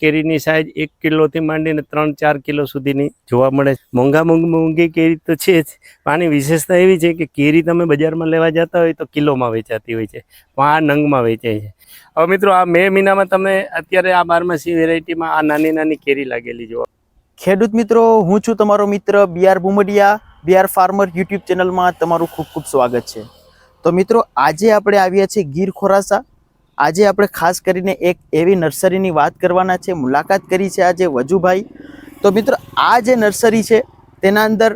કેરીની સાઈઝ એક કિલોથી માંડીને ત્રણ ચાર કિલો સુધીની જોવા મળે છે. મોંઘા મોંઘી કેરી તો છે જ. આની વિશેષતા એવી છે કે કેરી તમે બજારમાં લેવા જતા હોય તો કિલોમાં વેચાતી હોય છે. પણ આ નંગમાં વેચાય છે. હવે મિત્રો, આ મે મહિનામાં તમે અત્યારે આ બારમાસી વેરાયટીમાં આ નાની નાની કેરી લાગેલી જોવા. ખેડૂત મિત્રો, હું છું તમારો મિત્ર BR Bumdiya BR farmer YouTube ચેનલમાં તમારું ખૂબ ખૂબ સ્વાગત છે. તો મિત્રો, આજે આપણે આવ્યા છીએ ગીર ખોરાસા. આજે આપણે ખાસ કરીને એક એવી નર્સરીની વાત કરવાના છે, મુલાકાત કરી છે આજે વજુભાઈ. તો મિત્રો, આ જે નર્સરી છે, તેના અંદર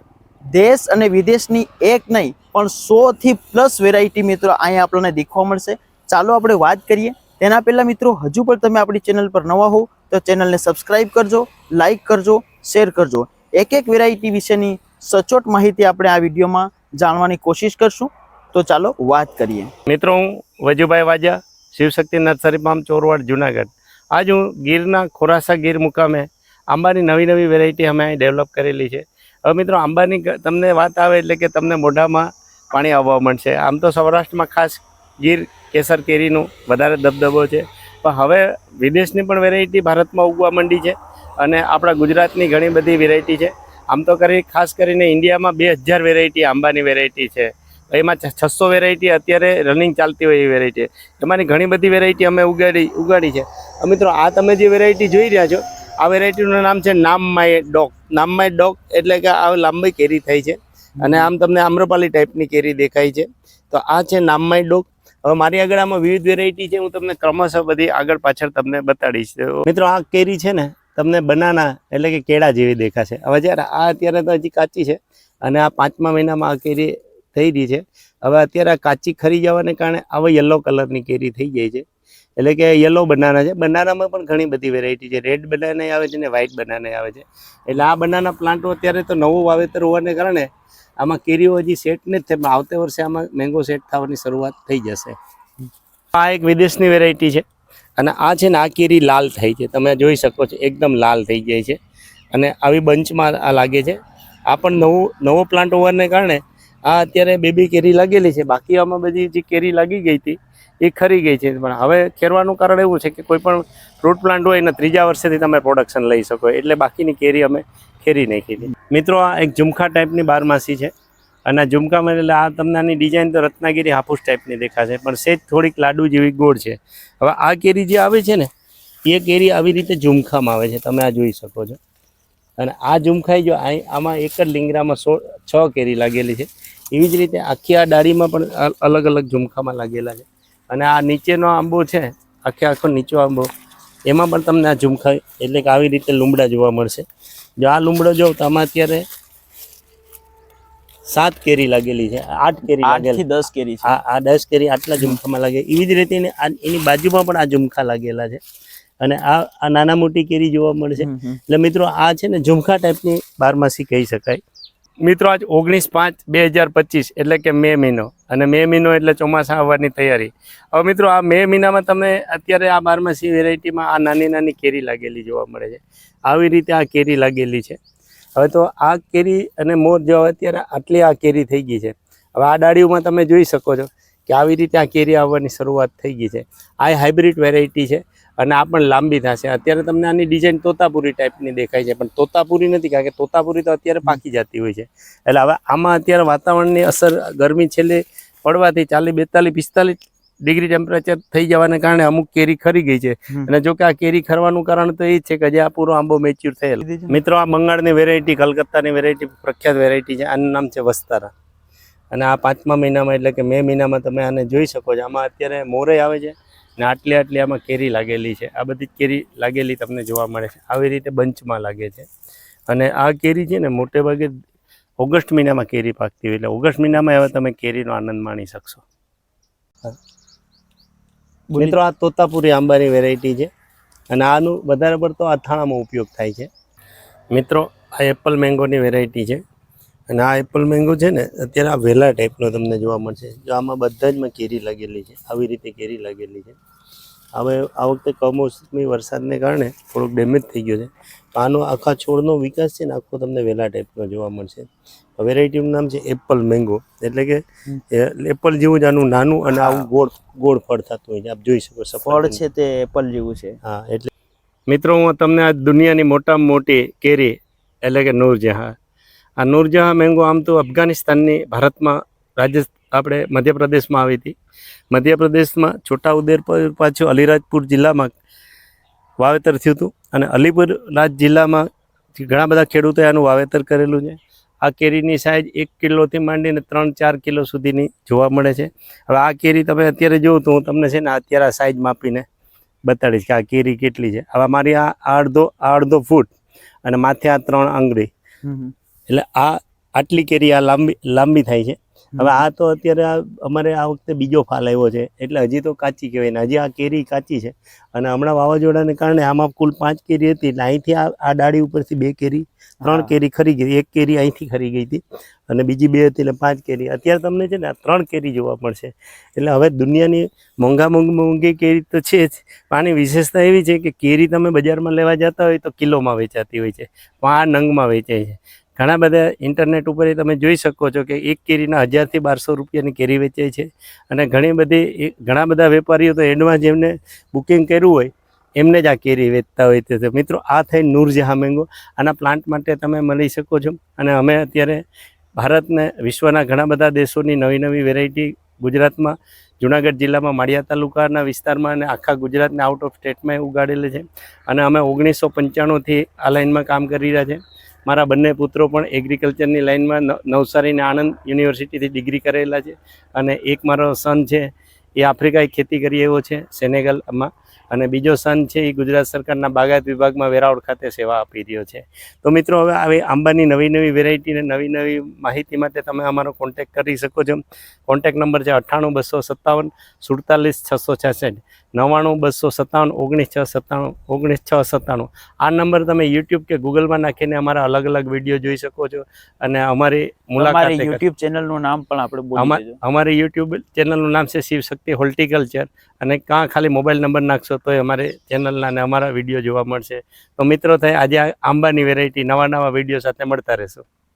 દેશ અને વિદેશની એક નહીં, પણ સોથી પ્લસ વેરાયટી મિત્રો અહીંયા આપણને દેખવા મળશે. ચાલો આપણે વાત કરીએ. તેના પહેલાં મિત્રો, હજુ પણ તમે આપણી ચેનલ પર નવા હો તો ચેનલને સબસ્ક્રાઈબ કરજો લાઈક કરજો, શેર કરજો. એક એક વેરાયટી વિશેની સચોટ માહિતી આપણે આ વિડીયોમાં જાણવાની કોશિશ કરશું. તો ચાલો વાત કરીએ. મિત્રો, હું વજુભાઈ વાજા શિવશક્તિ નર્સરી ફાર્મ ચોરવાડ, જુનાગઢ. આજ હું ગીરના ખોરાસા ગીર મુકામે આંબાની નવી નવી વેરાયટી અમે અહીં ડેવલપ કરેલી છે. હવે મિત્રો, આંબાની તમને વાત આવે એટલે કે તમને મોઢામાં પાણી આવવા મળશે આમ તો સૌરાષ્ટ્રમાં ખાસ ગીર કેસર કેરીનું વધારે દબદબો છે. પણ હવે વિદેશની પણ વેરાયટી ભારતમાં ઉગવા માંડી છે અને આપણા ગુજરાતની ઘણી બધી વેરાયટી છે. આમ તો કરી ખાસ કરીને ઇન્ડિયામાં બે હજાર વેરાયટી આંબાની વેરાયટી છે. એમાં છસો વેરાયટી અત્યારે રનિંગ ચાલતી હોય એવી વેરાયટી એમાંની ઘણી બધી વેરાયટી અમે ઉગાડી ઉગાડી છે. મિત્રો, આ તમે જે વેરાયટી જોઈ રહ્યા છો, આ વેરાયટીનું નામ છે નામ માય ડોક. નામ માય ડોગ એટલે કે આ લાંબી કેરી થઈ છે. અને આમ તમને આમ્રપાલી ટાઈપની કેરી દેખાય છે. તો આ છે નામ માય ડોગ હવે મારી આગળ આમાં વિવિધ વેરાયટી છે. હું તમને ક્રમશઃ બધી આગળ પાછળ તમને બતાડીશ. મિત્રો, આ કેરી છે ને, તમને બનાના એટલે કે કેળા જેવી દેખાશે. હવે જ્યારે આ અત્યારે તો હજી કાચી છે. અને આ પાંચમા મહિનામાં આ કેરી થઈ રહી છે. હવે અત્યારે કાચી ખરી જવાને કારણે આવા યલો કલરની કેરી થઈ જાય છે. એટલે કે યલો બનાના છે. બનાનામાં પણ ઘણી બધી વેરાયટી છે. રેડ બનાના આવે છે ને વ્હાઇટ બનાના આવે છે. એટલે આ બનાના પ્લાન્ટો અત્યારે તો નવું વાવેતર હોવાને કારણે આમાં કેરીઓ હજી સેટ નથી થઈ આવતે વર્ષે આમાં મેંગો સેટ થવાની શરૂઆત થઈ જશે. આ એક વિદેશની વેરાયટી છે. અને આ છે ને આ કેરી લાલ થઈ છે. તમે જોઈ શકો છો, એકદમ લાલ થઈ જાય છે. અને આવી બંચમાં આ લાગે છે. આ પણ નવું, નવો પ્લાન્ટ હોવાને કારણે આ અત્યારે બેબી કેરી લાગેલી છે. બાકી આમાં બધી જે કેરી લાગી ગઈ હતી, એ ખરી ગઈ છે. પણ હવે ખેરવાનું કારણ એવું છે કે કોઈ પણ ફ્રૂટ પ્લાન્ટ હોય ને ત્રીજા વર્ષેથી તમે પ્રોડક્શન લઈ શકો. એટલે બાકીની કેરી અમે ખેરી નાખી મિત્રો, આ એક ઝુમખા ટાઈપની બારમાસી છે. અને આ ઝુમખામાં એટલે આ તમને આની ડિઝાઇન તો રત્નાગીરી હાફૂસ ટાઈપની દેખાશે પણ સેજ થોડીક લાડુ જેવી ગોળ છે. હવે આ કેરી જે આવે છે ને, એ કેરી આવી રીતે ઝુમખામાં આવે છે. તમે આ જોઈ શકો છો. અને આ ઝુમખાઈ જો આમાં એક જ લીંગરામાં સો છ કેરી લાગેલી છે. એવી જ રીતે આખી આ ડાળીમાં પણ અલગ અલગ ઝુમખામાં લાગેલા છે. અને આ નીચેનો આંબો છે આખે આખો નીચો આંબો એમાં પણ તમને આ ઝુમખા એટલે કે આવી રીતે લીમડા જોવા મળશે. જો આ લીમડો જો તો આમાં અત્યારે સાત કેરી લાગેલી છે આઠ કેરી લાગેલી દસ કેરી છે. આ દસ કેરી આટલા ઝુમખામાં લાગે. એવી જ રીતે એને આ- એની બાજુમાં પણ આ ઝુમખા લાગેલા છે. અને આ આ નાના મોટી કેરી જોવા મળશે. એટલે મિત્રો આ છે ને ઝુમખા ટાઈપની બારમાસી કહી શકાય. મિત્રો, આજ ઓગણીસ પાંચ બે હજાર પચીસ, એટલે કે મે મહિનો. અને મે મહિનો એટલે ચોમાસા આવવાની તૈયારી. હવે મિત્રો, આ મે મહિનામાં તમે અત્યારે આ બારમાસી વેરાયટીમાં આ નાની નાની કેરી લાગેલી જોવા મળે છે. આવી રીતે આ કેરી લાગેલી છે. હવે તો આ કેરી અને મોર જો અત્યારે આટલી આ કેરી થઈ ગઈ છે. હવે આ ડાળીઓમાં તમે જોઈ શકો છો કે આવી રીતે આ કેરી આવવાની શરૂઆત થઈ ગઈ છે. આ હાઇબ્રિડ વેરાયટી છે. અને આ પણ લાંબી થશે. અત્યારે તમને આની ડિઝાઇન તોતાપુરી ટાઈપની દેખાય છે પણ તોતાપુરી નથી કારણ કે તોતાપુરી તો અત્યારે પાકી જતી હોય છે. એટલે હવે આમાં અત્યારે વાતાવરણની અસર ગરમી છેલ્લે પડવાથી ચાલીસ બેતાલીસ પિસ્તાલીસ ડિગ્રી ટેમ્પરેચર થઈ જવાને કારણે અમુક કેરી ખરી ગઈ છે. અને જો કે આ કેરી ખરવાનું કારણ તો એ છે કે જે આ પૂરો આંબો મેચ્યોર થયેલ? મિત્રો આ બંગાળની વેરાયટી કલકત્તાની વેરાયટી પ્રખ્યાત વેરાયટી છે. આનું નામ છે વસ્તારા. અને આ પાંચમા મહિનામાં એટલે કે મે મહિનામાં તમે આને જોઈ શકો છો. આમાં અત્યારે મોરે આવે છે. ને આટલી આટલી આમાં કેરી લાગેલી છે. આ બધી કેરી લાગેલી તમને જોવા મળે છે. આવી રીતે બંચમાં લાગે છે. અને આ કેરી છે ને મોટે ભાગે ઓગસ્ટ મહિનામાં કેરી પાકતી હોય. એટલે ઓગસ્ટ મહિનામાં હવે તમે કેરીનો આનંદ માણી શકશો. મિત્રો આ તોતાપુરી આંબાની વેરાયટી છે. અને આનું વધારે પડતો અથાણામાં ઉપયોગ થાય છે. મિત્રો આ એપલ મેંગોની વેરાયટી છે. અને આ એપલ મેંગો છે ને અત્યારે આ વેલા ટાઈપનો તમને જોવા મળશે. જો આમાં બધા જ માં કેરી લાગેલી છે આવી રીતે કેરી લાગેલી છે. હવે આ વખતે કમોસમી વરસાદને કારણે થોડોક ડેમેજ થઈ ગયો છે. આનો આખા છોડનો વિકાસ છે ને આખો તમને વેલા ટાઈપનો જોવા મળશે. વેરાયટીનું નામ છે એપલ મેંગો એટલે કે એપલ જેવું જ આનું નાનું અને આવું ગોળ ગોળ ફળ થતું હોય છે. આપ જોઈ શકો ફળ સફળ છે તે એપલ જેવું છે. હા એટલે મિત્રો હું તમને આ દુનિયાની મોટામાં મોટી કેરી એટલે કે નૂરજહાં આ નૂરજહાં મેંગો આમ તો અફઘાનિસ્તાનની ભારતમાં રાજ્ય આપણે મધ્યપ્રદેશમાં આવી હતી. મધ્યપ્રદેશમાં છોટાઉદેપુર પાછું અલીરાજપુર જિલ્લામાં વાવેતર થયું હતું અને અલીપુર રાજ જિલ્લામાં ઘણા બધા ખેડૂતોએ આનું વાવેતર કરેલું છે. આ કેરીની સાઇઝ એક કિલોથી માંડીને ત્રણ ચાર કિલો સુધીની જોવા મળે છે. હવે આ કેરી તમે અત્યારે જુઓ તો હું તમને છે ને અત્યારે આ સાઇઝ માપીને બતાડીશ કે આ કેરી કેટલી છે. હવે મારી આ અડધો અડધો ફૂટ અને માથે આ ત્રણ આંગળી. એટલે આ આટલી કેરી આ લાંબી લાંબી થાય છે. હવે આ તો અત્યારે આ અમારે આ વખતે બીજો ફાલ આવ્યો છે. એટલે હજી તો કાચી કહેવાય ને. હજી આ કેરી કાચી છે. અને હમણાં વાવાઝોડાને કારણે આમાં કુલ પાંચ કેરી હતી. એટલે અહીંથી આ આ ડાળી ઉપરથી બે કેરી ત્રણ કેરી ખરી ગઈ. એક કેરી અહીંથી ખરી ગઈ હતી. અને બીજી બે હતી એટલે પાંચ કેરી. અત્યારે તમને છે ને આ ત્રણ કેરી જોવા મળશે. એટલે હવે દુનિયાની મોંઘા મોંઘી મોંઘી કેરી તો છે જ. પણ આની વિશેષતા એવી છે કે કેરી તમે બજારમાં લેવા જતા હોય તો કિલોમાં વેચાતી હોય છે. પણ આ નંગમાં વેચાય છે. ઘણા બધા ઇન્ટરનેટ ઉપર તમે જોઈ શકો છો કે એક કેરીના હજારથી બારસો રૂપિયાની કેરી વેચાય છે. અને ઘણી બધી ઘણા બધા વેપારીઓ તો એડવાન્સ જેમને બુકિંગ કર્યું હોય, એમને જ આ કેરી વેચતા હોય તે મિત્રો, આ થઈ નૂરજહાં મેંગો. આના પ્લાન્ટ માટે તમે મળી શકો છો. અને અમે અત્યારે ભારતને વિશ્વના ઘણા બધા દેશોની નવી નવી વેરાયટી ગુજરાતમાં, જુનાગઢ જિલ્લામાં, માળિયા તાલુકાના વિસ્તારમાં અને આખા ગુજરાતને આઉટ ઓફ સ્ટેટમાં ઉગાડેલી છે. અને અમે ઓગણીસો પંચાણુંથી આ લાઇનમાં કામ કરી રહ્યા છે. મારા બંને પુત્રો પણ એગ્રીકલ્ચરની લાઇનમાં ન- નવસારી આણંદ યુનિવર્સિટીથી ડિગ્રી કરેલા છે અને એક મારો સન છે, એ આફ્રિકાએ ખેતી કરી એવો છે, સેનેગલમાં. અને બીજો સન છે, એ ગુજરાત સરકારના બાગાયત વિભાગમાં વેરાવળ ખાતે સેવા આપી રહ્યો છે. તો મિત્રો, હવે આવી આંબાની નવી નવી વેરાયટી ને નવી નવી માહિતી માટે તમે અમારો કોન્ટેક કરી શકો છો. કોન્ટેક નંબર છે અઠ્ઠાણું, બસો સત્તાવન, સુડતાલીસ, છસો છાસઠ. નવ્વાણું બસો સત્તાવન ઓગણીસ છ સત્તાણું ઓગણીસ છ સત્તાણું. આ નંબર તમે યુટ્યુબ કે ગૂગલમાં નાખીને અમારા અલગ અલગ વીડિયો જોઈ શકો છો અને અમારી મુલાકાત યુટ્યુબ ચેનલનું નામ પણ આપણે અમારી યુટ્યુબ ચેનલનું નામ છે શિવશક્તિ હોર્ટિકલ્ચર અને કાં ખાલી મોબાઈલ નંબર નાખશો તો અમારે ચેનલના અને અમારા વીડિયો જોવા મળશે. તો મિત્રો થાય આજે આંબાની વેરાયટી નવા નવા વીડિયો સાથે મળતા રહેશો.